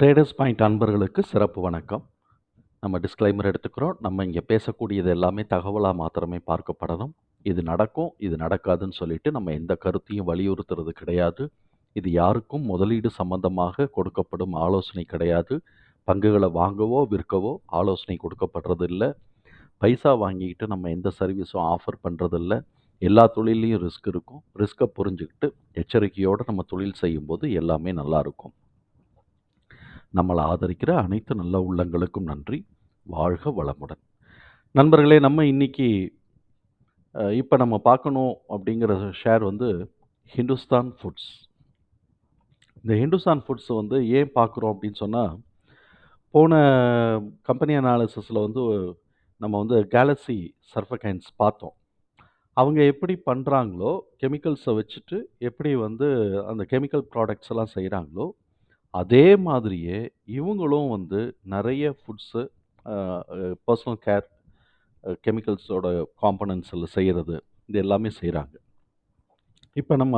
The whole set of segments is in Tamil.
ட்ரேடர்ஸ் பாயிண்ட் அன்பர்களுக்கு சிறப்பு வணக்கம். நம்ம டிஸ்க்ளைமர் எடுத்துக்கிறோம். நம்ம இங்கே பேசக்கூடியது எல்லாமே தகவலாக மாத்திரமே பார்க்கப்படணும். இது நடக்கும், இது நடக்காதுன்னு சொல்லிட்டு நம்ம எந்த கருத்தையும் வலியுறுத்துறது கிடையாது. இது யாருக்கும் முதலீடு சம்பந்தமாக கொடுக்கப்படும் ஆலோசனை கிடையாது. பங்குகளை வாங்கவோ, விற்கவோ ஆலோசனை கொடுக்கப்படுறது இல்லை பைசா வாங்கிக்கிட்டு நம்ம எந்த சர்வீஸும் ஆஃபர் பண்ணுறதில்ல எல்லா தொழிலையும் ரிஸ்க் இருக்கும். ரிஸ்க்கை புரிஞ்சுக்கிட்டு எச்சரிக்கையோடு நம்ம தொழில் செய்யும்போது எல்லாமே நல்லாயிருக்கும் நம்மளை ஆதரிக்கிற அனைத்து நல்ல உள்ளங்களுக்கும் நன்றி. வாழ்க வளமுடன். நண்பர்களே நம்ம இன்னைக்கு இப்போ நம்ம பார்க்கணும் அப்படிங்கிற ஷேர் வந்து ஹிந்துஸ்தான் ஃபுட்ஸ். இந்த ஹிந்துஸ்தான் ஃபுட்ஸ் வந்து ஏன் பார்க்குறோம் அப்படின்னு சொன்னால் போன கம்பெனி அனாலிசிஸில் வந்து நம்ம வந்து கேலக்ஸி சர்ஃபகைன்ஸ் பார்த்தோம். அவங்க எப்படி பண்ணுறாங்களோ கெமிக்கல்ஸை வச்சுட்டு எப்படி வந்து அந்த கெமிக்கல் ப்ராடக்ட்ஸ் எல்லாம் செய்கிறாங்களோ அதே மாதிரியே இவங்களும் வந்து நிறைய ஃபுட்ஸு பர்சனல் கேர் கெமிக்கல்ஸோட காம்போனன்ட்ஸ்ல செய்கிறது இது எல்லாமே செய்கிறாங்க இப்போ நம்ம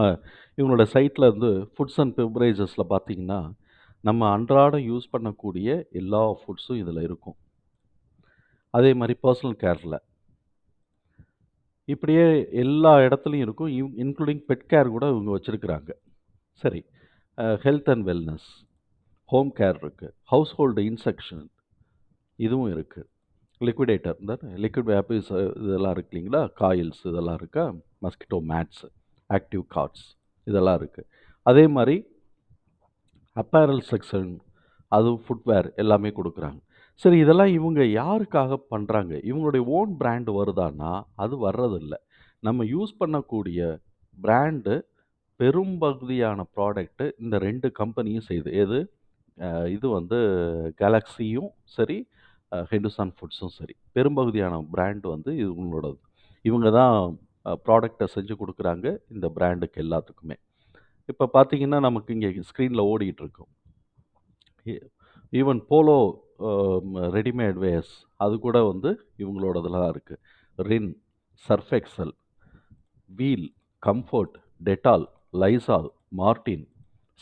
இவங்களோட சைட்டில் இருந்து ஃபுட்ஸ் அண்ட் பெவரேஜஸ்ல பார்த்தீங்கன்னா, நம்ம அன்றாடம் யூஸ் பண்ணக்கூடிய எல்லா ஃபுட்ஸும் இதில் இருக்கும். அதே மாதிரி பர்சனல் கேரில் இப்படியே எல்லா இடத்துலையும் இருக்கும். இவ் இன்க்ளூடிங் பெட் கேர் கூட இவங்க வச்சுருக்குறாங்க சரி. Health and wellness, home care இருக்கு. ஹவுஸ்ஹோல்டு இன்செக்ஷன் இதுவும் இருக்குது லிக்விடேட்டர் இந்த லிக்விட் வேப்பர்ஸ் இதெல்லாம் இருக்கு இல்லைங்களா? காயில்ஸ் இதெல்லாம் இருக்கா? மஸ்கிட்டோ மேட்ஸு ஆக்டிவ் கார்ட்ஸ் இதெல்லாம் இருக்குது அதே மாதிரி அப்பேரல் செக்ஷன் அதுவும் ஃபுட்வேர் எல்லாமே கொடுக்குறாங்க சரி இதெல்லாம் இவங்க யாருக்காக பண்ணுறாங்க இவங்களுடைய ஓன் பிராண்டு வருதான்னா, அது வர்றதில்ல. நம்ம யூஸ் பண்ணக்கூடிய பிராண்டு பெரும்பகுதியான ப்ராடக்ட்டு இந்த ரெண்டு கம்பெனியும் செய்யுது. எது? இது வந்து கேலக்ஸியும் சரி, ஹெண்டுசான் ஹிந்துஸ்தான் ஃபுட்ஸும் சரி. பெரும்பகுதியான பிராண்ட் வந்து இவங்களோடது. இவங்க தான் ப்ராடக்டை செஞ்சு கொடுக்குறாங்க இந்த பிராண்டுக்கு எல்லாத்துக்குமே. இப்போ பார்த்தீங்கன்னா, நமக்கு இங்கே ஸ்க்ரீனில் ஓடிட்டு இருக்கும். ஈவன் போலோ ரெடிமேட் வேர்ஸ் அது கூட வந்து இவங்களோடதில் தான் இருக்குது Rin, Surf Excel, Wheel, Comfort, Dettol, Lysol, Mortein,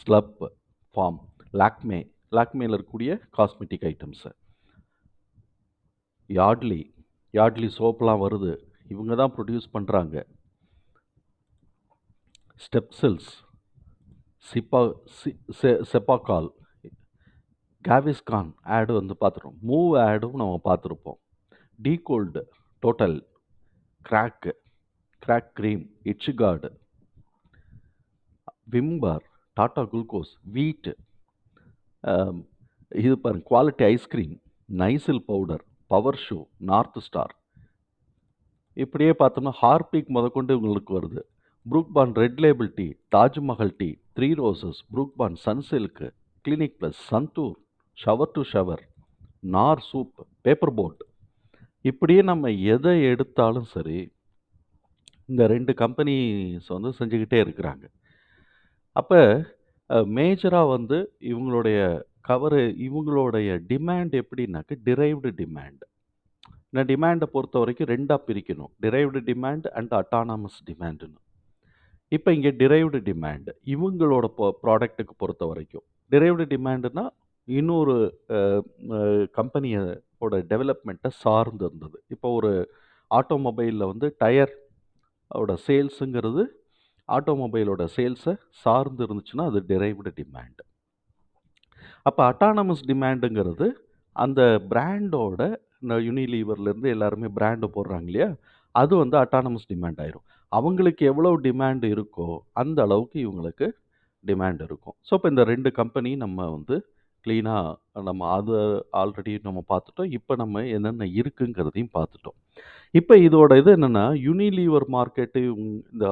slub, ஃபார்ம், லாக்மே லாக்மேல இருக்கக்கூடிய காஸ்மெட்டிக் ஐட்டம்ஸு யார்ட்லி யார்ட்லி சோப்லாம் வருது. இவங்க தான் ப்ரொடியூஸ் பண்ணுறாங்க ஸ்டெப்சில்ஸ், சிப்பா சி செ செப்பாக்கால், கேவிஸ்கான் ஆடு வந்து பார்த்துருப்போம். மூவ் ஆடும் நம்ம பார்த்துருப்போம். D Cold, total, Krack Krack cream Itchguard Vim bar, glucose, வீட்டு இது பாருங்க Quality ice cream, Nycil powder, power shoe, North Star. இப்படியே பார்த்தோம்னா, ஹார்பிக் முதற்கொண்டு இவங்களுக்கு வருது. Brooke Bond red label tea, Taj Mahal tea, three roses, Brooke Bond Sunsilk Clinic Plus Santoor, shower to shower, Knorr soup, paper boat. இப்படியே நம்ம எதை எடுத்தாலும் சரி, இந்த ரெண்டு கம்பெனிஸ் வந்து செஞ்சுக்கிட்டே இருக்கிறாங்க. அப்போ அ மேஜரா வந்து இவங்களுடைய கவரு இவங்களுடைய டிமாண்ட் எப்படின்னாக்க டிரைவ்டு டிமாண்ட். இந்த டிமாண்ட பொறுத்தவரைக்கும் 2ஆ பிரிக்கணும். டிரைவ்டு டிமாண்ட் அண்ட் அட்டானமஸ் டிமாண்டுன்னு. இப்ப இங்க டிரைவ்டு டிமாண்ட் இவங்களோட பொ ப்ராடக்ட்டுக்கு பொறுத்தவரைக்கும். டிரைவ்டு டிமாண்டுனால் இன்னொரு அ அ கம்பெனியோட டெவலப்மெண்ட்ட சார்ந்து இருந்தது. இப்போ ஒரு ஆட்டோமொபைல்ல வந்து டயர் ஓட சேல்ஸுங்கிறது ஆட்டோமொபைலோட சேல்ஸை சார்ந்து இருந்துச்சுன்னா, அது டிரைவ்டு டிமாண்ட். அப்போ அட்டானமஸ் டிமாண்டுங்கிறது அந்த பிராண்டோட இந்த யுனிலீவர்லேருந்து எல்லாருமே பிராண்டு போடுறாங்க இல்லையா? அது வந்து அட்டானமஸ் டிமாண்ட் ஆயிரும். அவங்களுக்கு எவ்வளோ டிமாண்ட் இருக்கோ, அந்த அளவுக்கு இவங்களுக்கு டிமாண்ட் இருக்கும். ஸோ, இப்போ இந்த ரெண்டு கம்பெனி நம்ம வந்து க்ளீனாக நம்ம அதை ஆல்ரெடி நம்ம பார்த்துட்டோம். இப்போ நம்ம என்னென்ன இருக்குங்கிறதையும் பார்த்துட்டோம். இப்போ இதோட இது என்னென்னா யூனிலீவர் மார்க்கெட்டு இந்த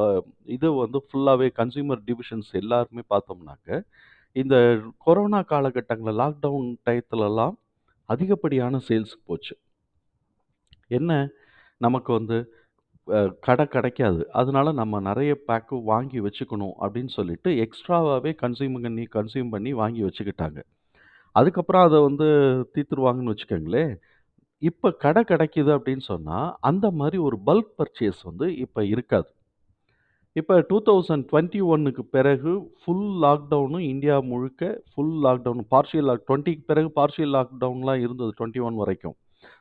இது வந்து ஃபுல்லாகவே கன்சியூமர் டிவிஷன்ஸ் எல்லாருமே பார்த்தோம்னாக்க, இந்த கொரோனா காலகட்டங்களில் லாக்டவுன் டயத்துலலாம் அதிகப்படியான சேல்ஸுக்கு போச்சு. என்ன? நமக்கு வந்து கடை கிடைக்காது. அதனால நம்ம நிறைய பேக்கு வாங்கி வச்சுக்கணும் அப்படின்னு சொல்லிட்டு எக்ஸ்ட்ராவாகவே கன்சியூம் பண்ணி கன்சியூம் பண்ணி வாங்கி வச்சுக்கிட்டாங்க. அதுக்கப்புறம் அத வந்து தீர்த்துருவாங்கன்னு வச்சுக்கங்களேன். இப்ப கடை கிடைக்குது அப்படின்னு சொன்னா, அந்த மாரி ஒரு பல்க் பர்ச்சேஸ் வந்து இப்ப இருக்காது. இப்ப 2021க்கு பிறகு ஃபுல் லாக்டவுனும் இந்தியா முழுக்க ஃபுல் லாக்டவுன் பார்ஷியல் லாக் 20க்கு பிறகு பார்ஷியல் லாக்டவுன்லாம் இருந்தது 21 வரைக்கும்.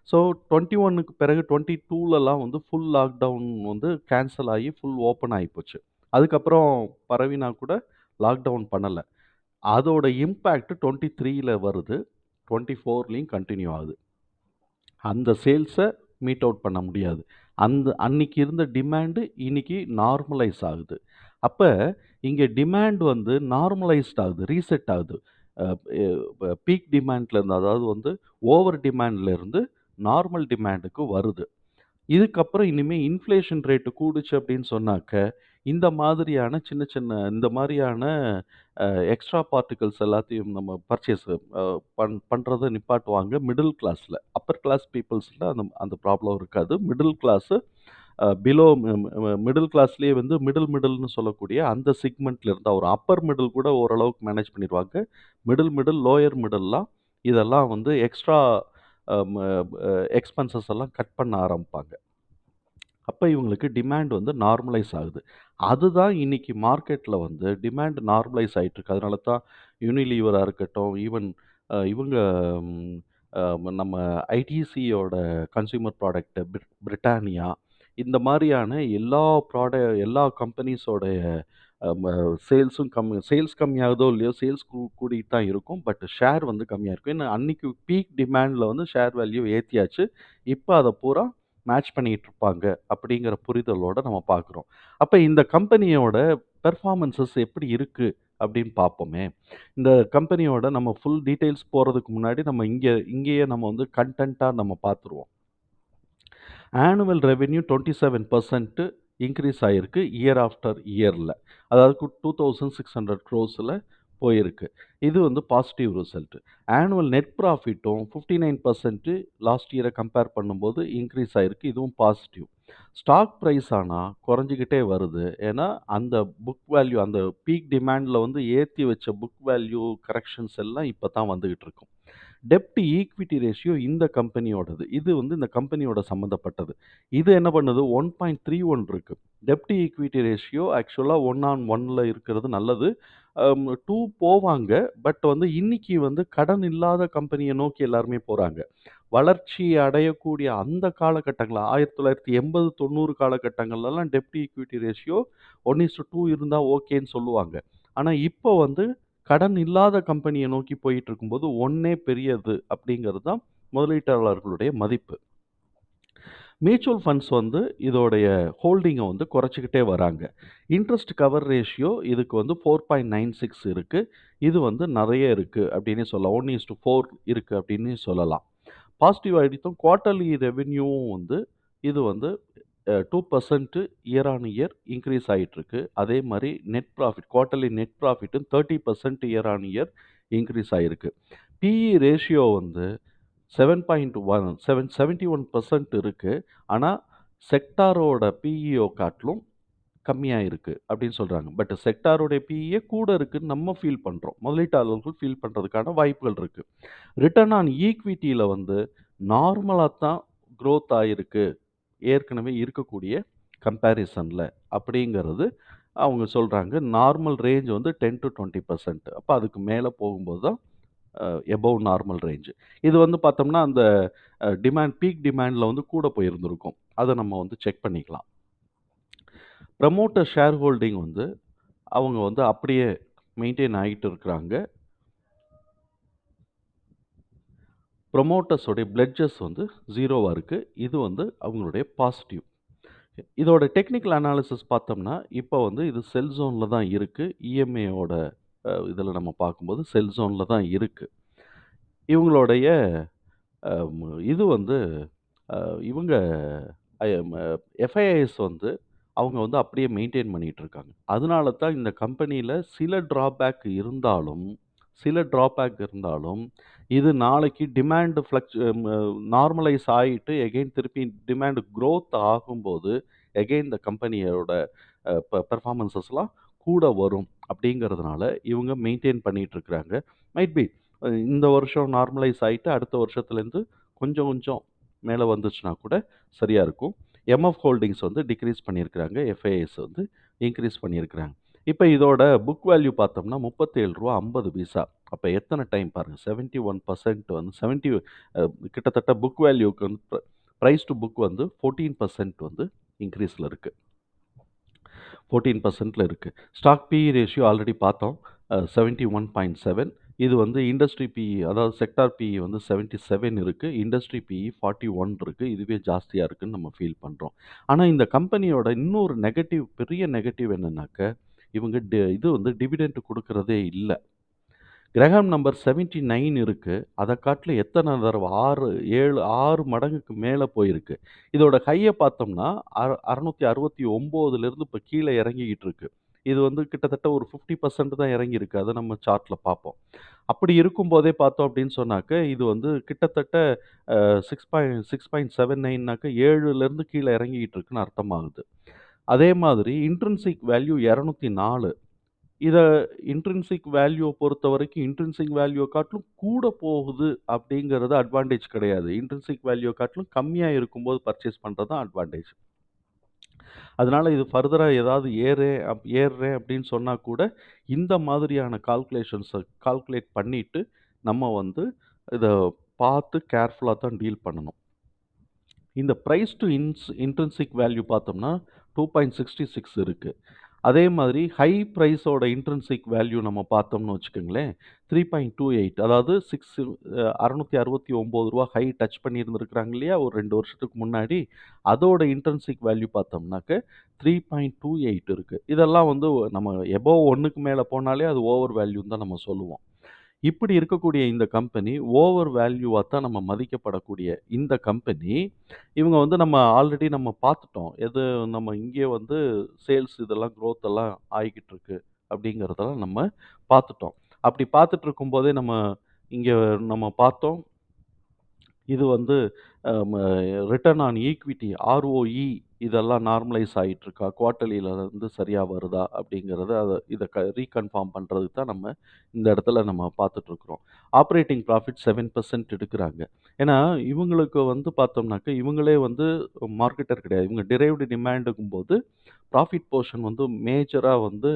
ஸோ 21க்கு பிறகு 22லலாம் வந்து ஃபுல் லாக்டவுன் வந்து கேன்சல் ஆகி ஃபுல் ஓப்பன் ஆயிப்போச்சு. அதுக்கப்புறம் பரவினா கூட லாக்டவுன் பண்ணல. அதோட இம்பேக்ட் 23ல வருது. டொண்ட்டி ஃபோர்லேயும் கண்டினியூ ஆகுது. அந்த சேல்ஸை மீட் அவுட் பண்ண முடியாது. அந்த அன்னைக்கு இருந்த டிமாண்டு இன்னைக்கு நார்மலைஸ் ஆகுது. அப்போ இங்கே டிமாண்ட் வந்து நார்மலைஸ்ட் ஆகுது. ரீசெட் ஆகுது. பீக் டிமாண்ட்லேருந்து அதாவது வந்து ஓவர் டிமாண்ட்லேருந்து நார்மல் டிமாண்டுக்கு வருது. இதுக்கப்புறம் இனிமேல் இன்ஃப்ளேஷன் ரேட்டு கூடுச்சு அப்படின்னு சொன்னாக்க, இந்த மாதிரியான சின்ன சின்ன இந்த மாதிரியான எக்ஸ்ட்ரா பார்ட்டிகல்ஸ் எல்லாத்தையும் நம்ம பர்ச்சேஸ் பண் பண்ணுறத நிப்பாட்டுவாங்க மிடில் கிளாஸில் அப்பர் கிளாஸ் பீப்புள்ஸில் அந்த அந்த ப்ராப்ளம் இருக்காது. மிடில் கிளாஸு பிலோ மிடில் கிளாஸ்லேயே வந்து மிடில் மிடில்னு சொல்லக்கூடிய அந்த செக்மெண்ட்ல இருந்தா ஒரு அப்பர் மிடில் கூட ஓரளவுக்கு மேனேஜ் பண்ணிடுவாங்க மிடில் மிடில், லோயர் மிடில்லாம் இதெல்லாம் வந்து எக்ஸ்ட்ரா எக்ஸ்பென்சஸ் எல்லாம் கட் பண்ண ஆரம்பிப்பாங்க. அப்போ இவங்களுக்கு டிமாண்ட் வந்து நார்மலைஸ் ஆகுது. அதுதான் இன்னைக்கு மார்க்கெட்ல வந்து டிமாண்ட் நார்மலைஸ் ஆகிட்டுருக்கு அதனால தான் யூனிலீவரா இருக்கட்டும், ஈவன் அ இவங்க ம் அ நம்ம ஐடிசியோட கன்சியூமர் ப்ராடக்ட் பிரி பிரிட்டானியா இந்த மாரியான எல்லா ப்ராட எல்லா கம்பெனிஸோடைய அ ம சேல்ஸும் கம்மி சேல்ஸ் கம்மியாகுதோ இல்லையோ, சேல்ஸ் கூ கூடிட்டு தான் இருக்கும். பட் ஷேர் வந்து கம்மியா இருக்கும். ஏன்னா அன்னைக்கு பீக் டிமாண்ட்ல வந்து ஷேர் வேல்யூ ஏத்தியாச்சு. இப்ப அத பூரா மேட்ச் பண்ணிட்டு இருப்பாங்க. அப்படிங்கிற புரிதலோடு நம்ம பார்க்குறோம். அப்போ இந்த கம்பெனியோட பெர்ஃபார்மன்ஸஸ் எப்படி இருக்குது அப்படின்னு பார்ப்போமே. இந்த கம்பெனியோட நம்ம ஃபுல் டீட்டெயில்ஸ் போகிறதுக்கு முன்னாடி நம்ம இங்கே இங்கேயே நம்ம வந்து கண்டென்ட்டாக நம்ம பார்த்துருவோம். ஆனுவல் ரெவென்யூ 27% இன்கிரீஸ் ஆயிருக்கு இயர் ஆஃப்டர் இயரில் அதாவது டூ தௌசண்ட் சிக்ஸ் ஹண்ட்ரட் க்ரோஸில் போயிருக்கு. இது வந்து பாசிட்டிவ் ரிசல்ட். ஆனுவல் நெட் ப்ராஃபிட்டும் 59% லாஸ்ட் இயரை கம்பேர் பண்ணும்போது இன்க்ரீஸ் ஆகிருக்கு இதுவும் பாசிட்டிவ். ஸ்டாக் ப்ரைஸ் ஆனால் குறைஞ்சிக்கிட்டே வருது. ஏன்னா அந்த புக் வேல்யூ அந்த பீக் டிமாண்டில் வந்து ஏற்றி வச்ச புக் வேல்யூ கரெக்ஷன்ஸ் எல்லாம் இப்போ தான் வந்துக்கிட்டு இருக்கும். டெப்ட் ஈக்விட்டி ரேஷியோ இந்த கம்பெனியோடது. இது வந்து இந்த கம்பெனியோட சம்மந்தப்பட்டது. இது என்ன பண்ணுது ஒன் பாயிண்ட் த்ரீ ஒன் இருக்குது டெப்ட் ஈக்விட்டி ரேஷியோ ஆக்சுவலாக ஒன் ஆன் ஒன்னில் இருக்கிறது நல்லது. டூ போவாங்க. பட் வந்து இன்னைக்கு வந்து கடன் இல்லாத கம்பெனியை நோக்கி எல்லாருமே போகிறாங்க வளர்ச்சி அடையக்கூடிய அந்த காலகட்டங்களில் ஆயிரத்தி தொள்ளாயிரத்தி எண்பது தொண்ணூறு காலகட்டங்கள்லலாம் deputy equity ratio one is two இருந்தால் ஓகேன்னு சொல்லுவாங்க. ஆனால் இப்போ வந்து கடன் இல்லாத கம்பெனியை நோக்கி போயிட்டு இருக்கும்போது 1ஏ பெரியது அப்படிங்கிறது தான் முதலீட்டாளர்களுடைய மதிப்பு. மியூச்சுவல் ஃபண்ட்ஸ் வந்து இதோடைய ஹோல்டிங்கை வந்து குறைச்சிக்கிட்டே வராங்க. இன்ட்ரெஸ்ட் கவர் ரேஷியோ இதுக்கு வந்து ஃபோர் பாய்ண்ட் நைன் சிக்ஸ் இருக்குது இது வந்து நிறைய இருக்குது அப்படின்னே சொல்லலாம். ஒன் இஸ்டு ஃபோர் இருக்குது அப்படின்னு சொல்லலாம். பாசிட்டிவ் ஆகிடுத்தும் குவார்ட்டர்லி ரெவென்யூவும் வந்து இது வந்து two percent year on year increase ஆகிட்டுருக்கு அதே மாதிரி நெட் ப்ராஃபிட் குவார்ட்டர்லி நெட் ப்ராஃபிட்டும் 30% இயர் ஆன் இயர் இன்க்ரீஸ் ஆகிருக்கு பிஇ ரேஷியோ வந்து 7.1 செவன் செவன்ட்டி ஒன் பர்சன்ட் இருக்குது ஆனால் செக்டாரோட பிஇஓ காட்டிலும் கம்மியாக இருக்குது அப்படின்னு சொல்கிறாங்க பட் செக்டாரோட பிஇஏ கூட இருக்குதுன்னு நம்ம ஃபீல் பண்ணுறோம் முதலீட்டாளர்கள் ஃபீல் பண்ணுறதுக்கான வாய்ப்புகள் இருக்குது ரிட்டர்ன் ஆன் ஈக்விட்டியில் வந்து நார்மலாக தான் க்ரோத் ஆகிருக்கு ஏற்கனவே இருக்கக்கூடிய கம்பேரிசனில் அப்படிங்கிறது அவங்க சொல்கிறாங்க நார்மல் ரேஞ்ச் வந்து டென் டு டுவெண்ட்டி பர்சன்ட் அப்போ அதுக்கு மேலே போகும்போது தான் எபோவ் நார்மல் ரேஞ்ச். இது வந்து பார்த்தோம்னா, அந்த டிமாண்ட் பீக் டிமாண்டில் வந்து கூட போயிருந்திருக்கும். அதை நம்ம வந்து செக் பண்ணிக்கலாம். ப்ரமோட்டர் ஷேர் ஹோல்டிங் வந்து அவங்க வந்து அப்படியே மெயின்டைன் ஆகிட்டு இருக்கிறாங்க. ப்ரொமோட்டர்ஸோடைய பிளட்ஜஸ் வந்து ஜீரோவாக இருக்குது இது வந்து அவங்களுடைய பாசிட்டிவ். இதோட டெக்னிக்கல் அனாலிசிஸ் பார்த்தோம்னா, இப்போ வந்து இது செல் ஜோனில் தான் இருக்குது இஎம்ஏயோட இதில் நம்ம பார்க்கும்போது செல் தான் இருக்குது இவங்களுடைய இது வந்து இவங்க எஃப்ஐஎஸ் எஃப்ஐஐஎஸ் வந்து அவங்க வந்து அப்படியே மெயின்டெயின் பண்ணிகிட்டு இருக்காங்க. அதனால தான் இந்த கம்பெனியில் சில ட்ராபேக் இருந்தாலும் சில ட்ராபேக் இருந்தாலும், இது நாளைக்கு டிமாண்டு ஃப்ளக்ச் நார்மலைஸ் ஆகிட்டு எகைன் திருப்பி டிமாண்ட் க்ரோத் ஆகும்போது, எகைன் இந்த கம்பெனியோட அ பெர்ஃபார்மன்ஸஸ்லாம் கூட வரும். அப்படிங்கிறதுனால இவங்க மெயின்டைன் பண்ணிகிட்ருக்குறாங்க மைட் பி இந்த வருஷம் நார்மலைஸ் ஆகிட்டு அடுத்த வருஷத்துலேருந்து கொஞ்சம் கொஞ்சம் மேலே வந்துச்சுன்னா கூட சரியாக இருக்கும். எம்எஃப் ஹோல்டிங்ஸ் வந்து டிக்ரீஸ் பண்ணியிருக்கிறாங்க. எஃப்ஐஎஸ் வந்து இன்க்ரீஸ் பண்ணியிருக்கிறாங்க. இப்போ இதோட புக் வேல்யூ பார்த்தோம்னா முப்பத்தேழு ரூபா ஐம்பது 37.50 அப்போ எத்தனை டைம் பாருங்கள் செவன்ட்டி ஒன் பர்சன்ட் வந்து செவன்ட்டி கிட்டத்தட்ட புக் வேல்யூக்கு வந்து ப்ரைஸ் டு டூ புக் வந்து 14% வந்து இன்க்ரீஸில் இருக்குது ஃபோர்டீன் பர்சன்ட்டில் இருக்குது ஸ்டாக் பிஇ ரேஷியோ ஆல்ரெடி பார்த்தோம். செவன்ட்டி ஒன் பாயிண்ட் செவன் இது வந்து இண்டஸ்ட்ரி பிஇ அதாவது செக்டார் பிஇ வந்து செவன்ட்டி செவன் இருக்குது இண்டஸ்ட்ரி பிஇ ஃபார்ட்டி ஒன் இருக்குது இதுவே ஜாஸ்தியாக இருக்குதுன்னு நம்ம ஃபீல் பண்ணுறோம் ஆனால் இந்த கம்பெனியோட இன்னொரு நெகட்டிவ் பெரிய நெகட்டிவ் என்னென்னாக்க இவங்க டி இது வந்து டிவிடெண்ட் கொடுக்குறதே இல்லை. கிரகம் நம்பர் 79 இருக்கு. அத காட்டிலும் எத்தன தடவ 6, 7, 6 மடங்குக்கு மேல போயிருக்கு. இதோட ஹைய பார்த்தோம்னா, அற 669லிருந்து இப்ப கீழ இறங்கிக்கிட்டு இருக்கு. இது வந்து கிட்டத்தட்ட ஒரு 50% தான் இறங்கியிருக்கு. அத நம்ம சார்ட்ல பார்ப்போம். அப்படி இருக்கும்போதே பார்த்தோம் அப்படின்னு சொன்னாக்க, இது வந்து கிட்டத்தட்ட அ 6 பாயிண்ட் 6.79னாக்க 7லிருந்து கீழ இறங்கிக்கிட்டு இருக்குன்னு அர்த்தமாகுது. அதே மாதிரி இன்ட்ரின்சிக் வேல்யூ 204 இத இன்ட்ரின்சிக் பொறுத்த பொறுத்தவரைக்கும் இன்ட்ரின்சிக் வேல்யூ காட்டிலும் கூட போகுது அப்படிங்கிறது அட்வான்டேஜ் கிடையாது. இன்ட்ரின்சிக் வேல்யூ காட்டிலும் கம்மியா இருக்கும்போது பர்ச்சேஸ் பண்றது தான் அட்வான்டேஜ். அதனால இது ஃபர்தரா ஏதாவது ஏறேன் அப் ஏறுறேன் அப்படின்னு சொன்னா கூட, இந்த மாதிரியான கால்குலேஷன்ஸ கால்குலேட் பண்ணிட்டு, நம்ம வந்து இத பார்த்து கேர்ஃபுல்லா தான் டீல் பண்ணணும். இந்த பிரைஸ் டூ இன்ஸ் இன்ட்ரின்சிக் வேல்யூ பார்த்தோம்னா 2.66 இருக்கு. அதே மாதிரி ஹை ப்ரைஸோட இன்ட்ரென்சிக் வேல்யூ நம்ம பார்த்தோம்னு வச்சுக்கோங்களேன், 3.28 அதாவது சிக்ஸ் அறநூற்றி அறுபத்தி ஒம்பது ரூபா ஹை டச் பண்ணியிருந்துருக்குறாங்க இல்லையா? ஒரு ரெண்டு வருஷத்துக்கு முன்னாடி. அதோட இன்ட்ரென்சிக் வேல்யூ பார்த்தோம்னாக்க த்ரீ பாயிண்ட் டூ எயிட் இருக்குது இதெல்லாம் வந்து நம்ம எபோவ் ஒன்றுக்கு மேலே போனாலே அது ஓவர் வேல்யூன்னு தான் நம்ம சொல்லுவோம். இப்படி இருக்கக்கூடிய இந்த கம்பெனி ஓவர் வேல்யூவாக தான் நம்ம மதிக்கப்படக்கூடிய இந்த கம்பெனி, இவங்க வந்து நம்ம ஆல்ரெடி நம்ம பார்த்துட்டோம். எது நம்ம இங்கே வந்து சேல்ஸ் இதெல்லாம் க்ரோத் எல்லாம் ஆகிக்கிட்டு இருக்கு அப்படிங்கிறதெல்லாம் நம்ம பார்த்துட்டோம். அப்படி பார்த்துட்டு இருக்கும்போதே நம்ம இங்கே நம்ம பார்த்தோம். இது வந்து ரிட்டர்ன் ஆன் ஈக்விட்டி ஆர்ஓஇ இதெல்லாம் நார்மலைஸ் ஆகிட்டுருக்கா குவார்ட்டர்லியிலேருந்து சரியாக வருதா? அப்படிங்கிறத அதை இதை க ரீகன்ஃபார்ம் பண்ணுறதுக்கு தான் நம்ம இந்த இடத்துல நம்ம பார்த்துட்ருக்குறோம் operating operating profit seven percent எடுக்கிறாங்க ஏன்னா, இவங்களுக்கு வந்து பார்த்தோம்னாக்க, இவங்களே வந்து மார்க்கெட்டர் கிடையாது. இவங்க டிரைவ்டு டிமாண்டுங்கும்போது, ப்ராஃபிட் போர்ஷன் வந்து மேஜராக வந்து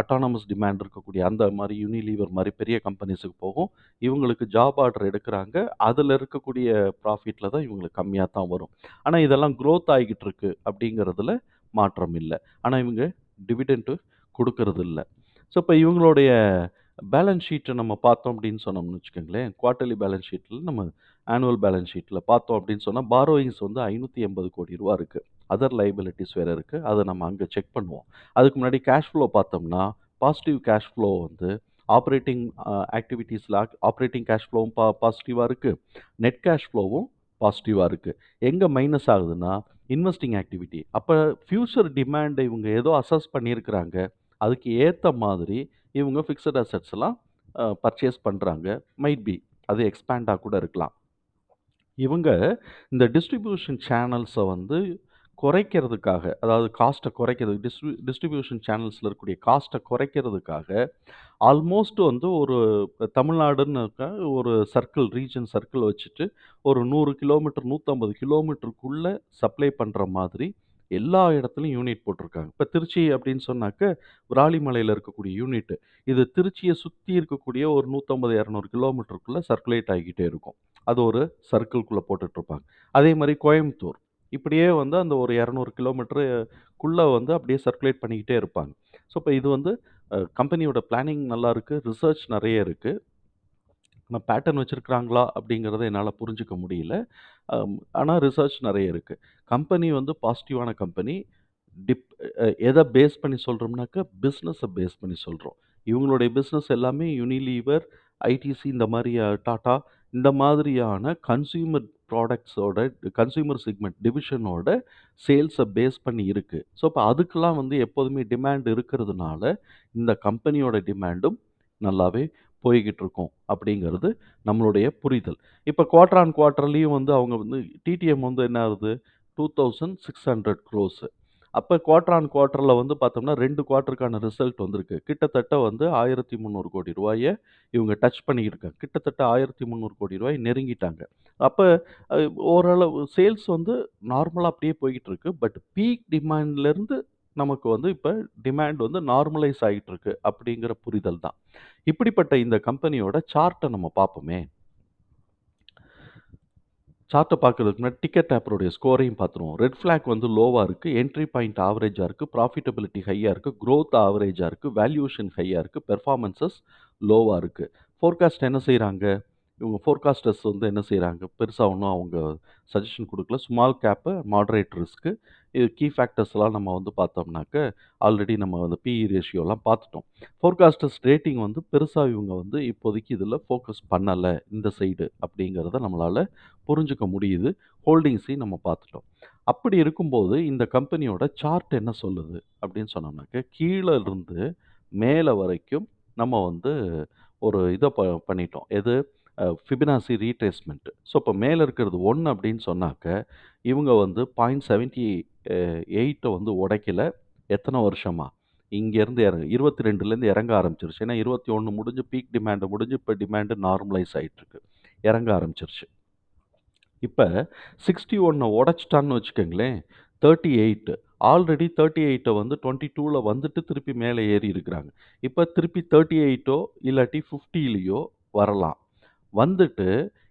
அட்டானமஸ் டிமாண்ட் இருக்கக்கூடிய அந்த மாதிரி யூனிலீவர் மாதிரி பெரிய கம்பெனிஸுக்கு போகும். இவங்களுக்கு ஜாப் ஆர்டர் எடுக்கிறாங்க. அதில் இருக்கக்கூடிய ப்ராஃபிட்டில் தான் இவங்களுக்கு கம்மியாக தான் வரும். ஆனால் இதெல்லாம் க்ரோத் ஆகிக்கிட்டு இருக்கு அப்படிங்கிறதுல மாற்றம் இல்லை. ஆனால் இவங்க டிவிடெண்ட்டு கொடுக்கறது இல்லை. ஸோ இப்போ இவங்களுடைய பேலன்ஸ் ஷீட்டை நம்ம பார்த்தோம் அப்படின்னு சொன்னோம்னு வச்சுக்கோங்களேன், குவார்ட்டர்லி பேலன்ஸ் ஷீட்டில் நம்ம ஆனுவல் பேலன்ஸ் ஷீட்டில் பார்த்தோம் அப்படின்னு சொன்னால் பாரோயிங்ஸ் வந்து ஐநூற்றி எண்பது கோடி ரூபா இருக்குது அதர் லைபிலிட்டிஸ் வேறு இருக்குது அதை நம்ம அங்கே செக் பண்ணுவோம். அதுக்கு முன்னாடி கேஷ் ஃப்ளோ பார்த்தோம்னா, பாசிட்டிவ் கேஷ் ஃப்ளோ வந்து ஆப்ரேட்டிங் ஆக்டிவிட்டீஸில் ஆப்ரேட்டிங் கேஷ் ஃப்ளோவும் பா பாசிட்டிவாக இருக்குது நெட் கேஷ் ஃப்ளோவும் பாசிட்டிவாக இருக்குது எங்கே மைனஸ் ஆகுதுன்னா, இன்வெஸ்டிங் ஆக்டிவிட்டி. அப்போ ஃப்யூச்சர் டிமாண்டை இவங்க ஏதோ அசஸ் பண்ணியிருக்கிறாங்க. அதுக்கு ஏற்ற மாதிரி இவங்க ஃபிக்ஸட் அசெட்ஸ்லாம் பர்ச்சேஸ் பண்ணுறாங்க மைட் பி அது எக்ஸ்பேண்டாக கூட இருக்கலாம். இவங்க இந்த டிஸ்ட்ரிபியூஷன் சேனல்ஸை வந்து குறைக்கிறதுக்காக, அதாவது காஸ்ட்டை குறைக்கிறதுக்கு டிஸ்ட்ரி டிஸ்ட்ரிபியூஷன் சேனல்ஸில் இருக்கக்கூடிய காஸ்ட்டை குறைக்கிறதுக்காக, ஆல்மோஸ்ட் வந்து ஒரு தமிழ்நாடுன்னு ஒரு சர்க்கிள் ரீஜன் சர்க்கிள் வச்சுட்டு, ஒரு நூறு கிலோமீட்டர், நூற்றம்பது கிலோமீட்டருக்குள்ளே சப்ளை பண்ணுற மாதிரி எல்லா இடத்துலையும் யூனிட் போட்டிருக்காங்க. இப்போ திருச்சி அப்படின்னு சொன்னாக்க, விராலிமலையில் இருக்கக்கூடிய யூனிட். இது திருச்சியை சுற்றி இருக்கக்கூடிய ஒரு நூற்றம்பது இரநூறு கிலோமீட்டருக்குள்ளே சர்க்குலேட் ஆகிக்கிட்டே இருக்கும். அது ஒரு சர்க்கிள்குள்ளே போட்டுட்ருப்பாங்க. அதே மாதிரி கோயம்புத்தூர். இப்படியே வந்து அந்த ஒரு 200 கிலோமீட்டருக்குள்ள வந்து அப்படியே சர்க்குலேட் பண்ணிக்கிட்டே இருப்பாங்க. ஸோ இப்ப இது வந்து அ கம்பெனியோட பிளானிங் நல்லா இருக்கு. ரிசர்ச் நெறைய இருக்கு. ஆனா பேட்டர்ன் வச்சிருக்கிறாங்களா? அப்படிங்கிறத என்னால புரிஞ்சுக்க முடியல. அம் ஆனா ரிசர்ச் நெறைய இருக்கு. கம்பெனி வந்து பாசிட்டிவான கம்பெனி. டிப் அ எத பேஸ் பண்ணி சொல்றோம்னாக்க, பிசினஸ பேஸ் பண்ணி சொல்றோம். இவங்களுடைய பிசினஸ் எல்லாமே யுனிலீவர், ஐடிசி இந்த மாரி அ இந்த மாதிரியான கன்சியூமர் ப்ராடக்ட்ஸோட கன்சியூமர் செக்மெண்ட் டிவிஷனோட சேல்ஸை பேஸ் பண்ணி இருக்குது ஸோ இப்போ அதுக்கெலாம் வந்து எப்போதுமே டிமாண்ட் இருக்கிறதுனால, இந்த கம்பெனியோட டிமாண்டும் நல்லாவே போய்கிட்டு இருக்கும். அப்படிங்கிறது நம்மளுடைய புரிதல். இப்போ குவார்டர் ஆன் குவார்டர்லேயும் வந்து அவங்க வந்து டிடிஎம் வந்து என்ன ஆகுது? Two thousand six hundred crores அப்போ குவார்ட்டர் ஆன் குவார்ட்டரில் வந்து பார்த்தோம்னா, ரெண்டு குவார்ட்டருக்கான ரிசல்ட் வந்திருக்கு. கிட்டத்தட்ட வந்து ஆயிரத்தி முந்நூறு கோடி ரூபாயை இவங்க டச் பண்ணியிருக்காங்க. கிட்டத்தட்ட ஆயிரத்தி முந்நூறு கோடி ரூபாய் நெருங்கிட்டாங்க. அப்போ ஓரளவு சேல்ஸ் வந்து நார்மலாக அப்படியே போய்கிட்டு இருக்கு. பட் பீக் டிமாண்ட்லேருந்து நமக்கு வந்து இப்போ டிமாண்ட் வந்து நார்மலைஸ் ஆகிட்டு இருக்கு அப்படிங்கிற புரிதல் தான். இப்படிப்பட்ட இந்த கம்பெனியோட சார்ட்டை நம்ம பார்ப்போமே. சார்ட்டை பார்க்குறதுக்கு முன்னாடி டிக்கெட் ஆப்பருடைய ஸ்கோரையும் பார்த்துருவோம். ரெட் ஃப்ளாக் வந்து லோவாக இருக்குது என்ட்ரி பாயிண்ட் ஆவரேஜாக இருக்குது ப்ராஃபிட்டபிலிட்டி ஹையாக இருக்குது குரோத் ஆவரேஜாக இருக்குது வேல்யூஷன் ஹையாக இருக்குது பெர்ஃபார்மன்ஸஸ் லோவாக இருக்குது ஃபோர்காஸ்ட் என்ன செய்கிறாங்க இவங்க ஃபோர்காஸ்டர்ஸ் வந்து என்ன செய்கிறாங்க பெருசாக ஒன்றும் அவங்க சஜஷன் கொடுக்கல ஸ்மால் கேப்பு, மாடரேட் ரிஸ்க்கு. இது கீ ஃபேக்டர்ஸ்லாம் நம்ம வந்து பார்த்தோம்னாக்க, ஆல்ரெடி நம்ம வந்து பிஇ ரேஷியோலாம் பார்த்துட்டோம். ஃபோர்காஸ்டர்ஸ் ரேட்டிங் வந்து பெருசாக இவங்க வந்து இப்போதைக்கு இதில் ஃபோக்கஸ் பண்ணலை இந்த சைடு அப்படிங்கிறத நம்மளால புரிஞ்சுக்க முடியுது. ஹோல்டிங்ஸையும் நம்ம பார்த்துட்டோம். அப்படி இருக்கும்போது, இந்த கம்பெனியோட சார்ட் என்ன சொல்லுது? அப்படின்னு சொன்னோம்னாக்க, கீழே இருந்து மேலே வரைக்கும் நம்ம வந்து ஒரு இதை ப பண்ணிட்டோம். எது? ஃபிபினாசி ரீட்ரேஸ்மெண்ட்டு ஸோ, இப்போ மேலே இருக்கிறது ஒன் அப்படின்னு சொன்னாக்க, இவங்க வந்து பாயிண்ட் செவன்ட்டி எயிட்டை வந்து உடைக்கல. எத்தனை வருஷமா? இங்கேருந்து இறங்க இருபத்தி ரெண்டுலேருந்து இறங்க ஆரம்பிச்சிருச்சு ஏன்னா 21 முடிஞ்சு பீக் டிமாண்டு முடிஞ்சு, இப்போ டிமாண்டு நார்மலைஸ் ஆகிட்டுருக்கு இறங்க ஆரம்பிச்சிருச்சு இப்போ சிக்ஸ்டி ஒன்னை உடச்சிட்டான்னு வச்சுக்கோங்களேன் தேர்ட்டி எயிட்டு ஆல்ரெடி 38 வந்து 22ல வந்துட்டு திருப்பி மேலே ஏறி இருக்கிறாங்க. இப்போ திருப்பி 38ஓ இல்லாட்டி 50லயோ வரலாம். வந்துட்டு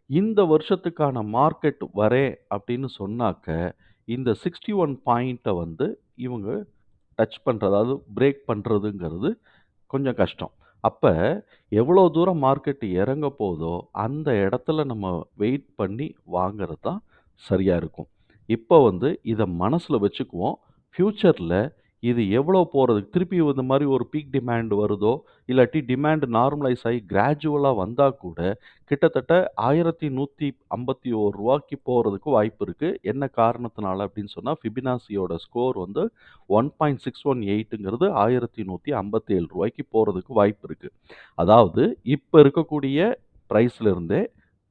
இந்த வருஷத்துக்கான மார்க்கெட் வரேன் அப்படின்னு சொன்னாக்க, இந்த 61 பாயிண்ட்ட வந்து இவங்க டச் பண்றது, அதாவது பிரேக் பண்றதுங்கிறது கொஞ்சம் கஷ்டம். அப்ப எவ்வளோ தூரம் மார்க்கெட் இறங்க போதோ, அந்த இடத்துல நம்ம வெயிட் பண்ணி வாங்குறது தான் சரியா இருக்கும். இப்ப வந்து இத மனசுல வச்சுக்குவோம். ஃப்யூச்சரில் இது எவ்வளோ போகிறது திருப்பி இந்த மாதிரி ஒரு பீக் டிமாண்ட் வருதோ, இல்லாட்டி டிமாண்ட் நார்மலைஸ் ஆகி கிராஜுவலாக வந்தால் கூட, கிட்டத்தட்ட ரூ. 1151க்கு போறதுக்கு வாய்ப்பு இருக்குது என்ன காரணத்தினால அப்படின்னு சொன்னால் ஃபிபினாசியோட ஸ்கோர் வந்து ஒன் பாயிண்ட் சிக்ஸ் ஒன் எயிட்டுங்கிறது ஆயிரத்தி நூற்றி ஐம்பத்தி ஏழு ரூபாய்க்கு போகிறதுக்கு வாய்ப்பு இருக்குது அதாவது இப்போ இருக்கக்கூடிய ப்ரைஸ்லேருந்தே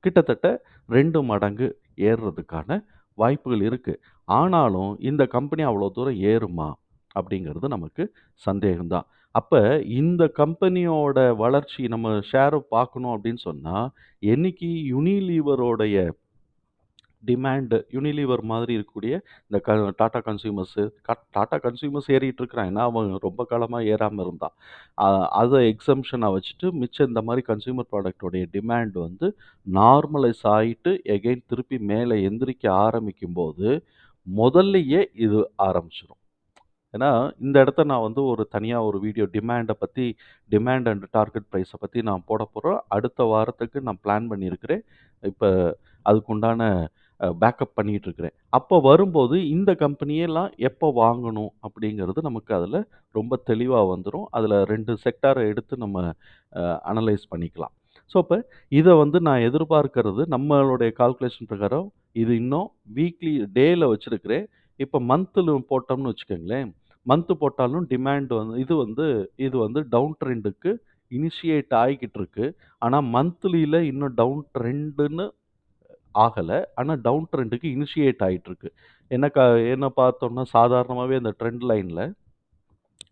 கிட்டத்தட்ட ரெண்டு மடங்கு ஏறுறதுக்கான வாய்ப்புகள் இருக்குது ஆனாலும் இந்த கம்பெனி அவ்வளோ தூரம் ஏறுமா? அப்படிங்கிறது நமக்கு சந்தேகம்தான் அப்போ இந்த கம்பெனியோட வளர்ச்சி நம்ம ஷேரை பார்க்கணும் அப்படின்னு சொன்னால் என்னைக்கு யுனிலீவரோடைய டிமாண்டு யுனிலீவர் மாதிரி இருக்கக்கூடிய இந்த க டாடா கன்சியூமர்ஸு டாட்டா கன்சியூமர்ஸ் ஏறிட்டு இருக்கிறான். ஏன்னா, அவன் ரொம்ப காலமாக ஏறாமல் இருந்தான். அதை எக்ஸம்ஷனாக வச்சுட்டு மிச்சம் இந்த மாதிரி கன்சியூமர் ப்ராடக்ட்டோடைய டிமாண்ட் வந்து நார்மலைஸ் ஆகிட்டு எகைன் திருப்பி மேலே எந்திரிக்க ஆரம்பிக்கும்போது, முதல்லையே இது ஆரம்பிச்சிடும் ஏன்னா, இந்த இடத்த நான் வந்து ஒரு தனியா ஒரு வீடியோ டிமாண்ட பத்தி டிமாண்ட் அண்ட் டார்கெட் பிரைஸ பத்தி நான் போடப்போறோம். அடுத்த வாரத்துக்கு நான் பிளான் பண்ணியிருக்கிறேன். இப்ப அதுக்குண்டான அ பேக்கப் பண்ணிட்டு அப்போ வரும்போது இந்த கம்பெனியெல்லாம் எப்போ வாங்கணும் அப்படிங்கிறது நமக்கு அதில் ரொம்ப தெளிவா வந்துரும். அதில் 2 செக்டார எடுத்து நம்ம அ அனலைஸ் பண்ணிக்கலாம். ஸோ, அப்ப இத வந்து நான் எதிர்பார்க்கிறது நம்மளுடைய கால்குலேஷன் பிரகாரம் இது இன்னும் வீக்லி டேல வச்சிருக்கிறேன். இப்ப மந்த்ல போட்டோம்னு வச்சுக்கங்களேன், மந்த்து போட்டாலும் டிமாண்ட் வந்து இது வந்து இது வந்து டவுன் ட்ரெண்டுக்கு இனிஷியேட் ஆகிக்கிட்டு இருக்கு. ஆனால் மந்த்லியில் இன்னும் டவுன் ட்ரெண்டுன்னு ஆகலை ஆனால் டவுன் ட்ரெண்டுக்கு இனிஷியேட் ஆகிட்டுருக்கு என்ன க என்ன பார்த்தோம்னா, சாதாரணமாகவே அந்த ட்ரெண்ட் லைனில்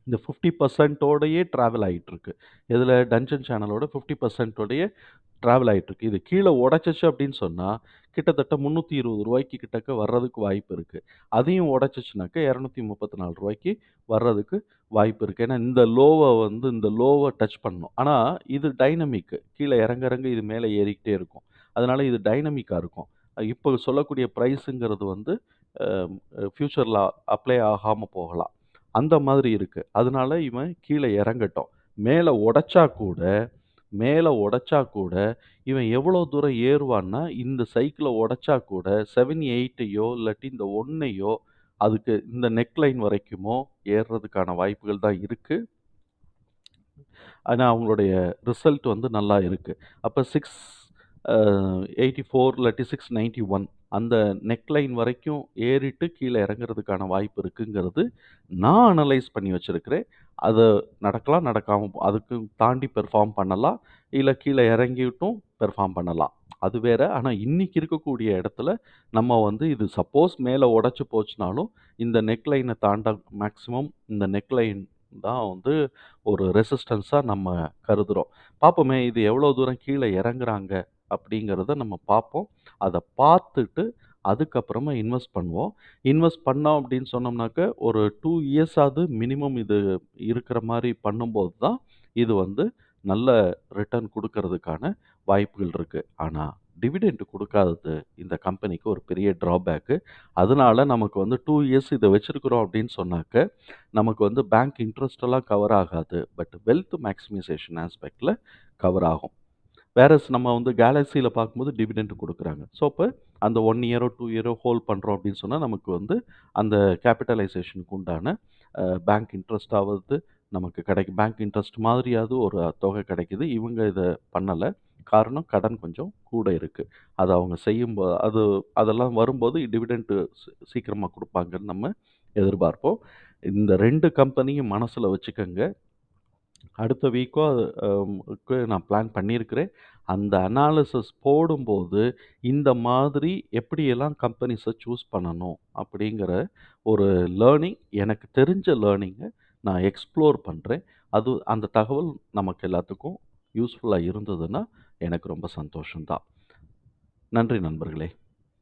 இந்த ஃபிஃப்டி பர்சன்ட்டோடையே ட்ராவல் ஆகிட்டுருக்கு இதில் டஞ்சன் சேனலோட 50% ட்ராவல் ஆகிட்டுருக்கு இது கீழே உடச்சிச்சு அப்படின்னு சொன்னால் கிட்டத்தட்ட முன்னூற்றி இருபது ரூபாய்க்கு கிட்டக்க வர்றதுக்கு வாய்ப்பு இருக்குது அதையும் உடைச்சிச்சின்னாக்கா இரநூத்தி முப்பத்தி நாலு ரூபாய்க்கு வர்றதுக்கு வாய்ப்பு இருக்குது ஏன்னா, இந்த லோவை வந்து இந்த லோவை டச் பண்ணணும். ஆனால் இது டைனமிக்கு கீழே இறங்க இறங்க இது மேலே ஏறிக்கிட்டே இருக்கும். அதனால இது டைனமிக்காக இருக்கும். இப்போ சொல்லக்கூடிய ப்ரைஸுங்கிறது வந்து ஃப்யூச்சரில் அப்ளை ஆகாமல் போகலாம். அந்த மாதிரி இருக்குது அதனால இவன் கீழே இறங்கட்டும். மேலே உடைச்சா கூட மேலே உடைச்சா கூட, இவன் எவ்வளோ தூரம் ஏறுவான்னா, இந்த சைக்கிளை உடைச்சா கூட 7, 8யோ இல்லாட்டி இந்த ஒன்னையோ அதுக்கு இந்த நெக்லைன் வரைக்குமோ ஏறுறதுக்கான வாய்ப்புகள் தான் இருக்குது ஆனால் அவங்களுடைய ரிசல்ட் வந்து நல்லா இருக்குது அப்போ சிக்ஸ் எயிட்டி ஃபோர் இல்லாட்டி 691 அந்த நெக்லைன் வரைக்கும் ஏறிட்டு கீழே இறங்குறதுக்கான வாய்ப்பு இருக்குங்கிறது நான் அனலைஸ் பண்ணி வச்சுருக்கிறேன் அது நடக்கலாம், நடக்காம அதுக்கு தாண்டி பெர்ஃபார்ம் பண்ணலாம். இல்லை கீழே இறங்கிட்டும் பெர்ஃபார்ம் பண்ணலாம். அது வேற. ஆனால் இன்னைக்கு இருக்கக்கூடிய இடத்துல நம்ம வந்து இது சப்போஸ் மேலே உடச்சி போச்சுனாலும், இந்த நெக்லைனை தாண்ட மேக்ஸிமம் இந்த நெக்லைன் தான் வந்து ஒரு ரெசிஸ்டன்ஸாக நம்ம கருதுகிறோம் பார்ப்போமே இது எவ்வளோ தூரம் கீழே இறங்குறாங்க அப்படிங்கிறத நம்ம பார்ப்போம். அதை பார்த்துட்டு அதுக்கப்புறமா இன்வெஸ்ட் பண்ணுவோம். இன்வெஸ்ட் பண்ணோம் அப்படின்னு சொன்னோம்னாக்க, ஒரு டூ இயர்ஸாவது மினிமம் இது இருக்கிற மாதிரி பண்ணும்போது தான், இது வந்து நல்ல ரிட்டர்ன் கொடுக்கறதுக்கான வாய்ப்புகள் இருக்குது ஆனால் டிவிடெண்ட் கொடுக்காதது இந்த கம்பெனிக்கு ஒரு பெரிய ட்ராபேக்கு. அதனால நமக்கு வந்து டூ இயர்ஸ் இதை வச்சுருக்குறோம் அப்படின்னு சொன்னாக்க, நமக்கு வந்து பேங்க் இன்ட்ரெஸ்டெல்லாம் கவர் ஆகாது. பட் வெல்த் மேக்ஸிமைசேஷன் ஆஸ்பெக்டில் கவர் ஆகும். வேறஸ் நம்ம வந்து கேலக்ஸியில் பார்க்கும்போது டிவிடெண்ட் கொடுக்குறாங்க ஸோ, இப்போ அந்த ஒன் இயரோ, டூ இயரோ ஹோல்ட் பண்ணுறோம் அப்படின்னு சொன்னால் நமக்கு வந்து அந்த கேபிட்டலைசேஷனுக்கு உண்டான பேங்க் இன்ட்ரெஸ்ட்டாவது நமக்கு கிடைக்கும். பேங்க் இன்ட்ரெஸ்ட் மாதிரியாவது ஒரு தொகை கிடைக்குது. இவங்க இதை பண்ணலை காரணம் கடன் கொஞ்சம் கூட இருக்குது அது அவங்க செய்யும்போது அது அதெல்லாம் வரும்போது டிவிடெண்ட்டு சீக்கிரமாக கொடுப்பாங்கன்னு நம்ம எதிர்பார்ப்போம். இந்த ரெண்டு கம்பெனியும் மனசில் வச்சுக்கங்க. அடுத்த வீக்கோ அது க்கு நான் பிளான் பண்ணியிருக்கிறேன். அந்த அனாலிசிஸ் போடும்போது, இந்த மாதிரி எப்படியெல்லாம் கம்பெனிஸை சூஸ் பண்ணணும் அப்படிங்கிற ஒரு லேர்னிங் எனக்கு தெரிஞ்ச லேர்னிங்கை நான் எக்ஸ்ப்ளோர் பண்ணுறேன் அது அந்த தகவல் நமக்கு எல்லாத்துக்கும் யூஸ்ஃபுல்லாக இருந்ததுன்னா, எனக்கு ரொம்ப சந்தோஷம் தான். நன்றி நண்பர்களே!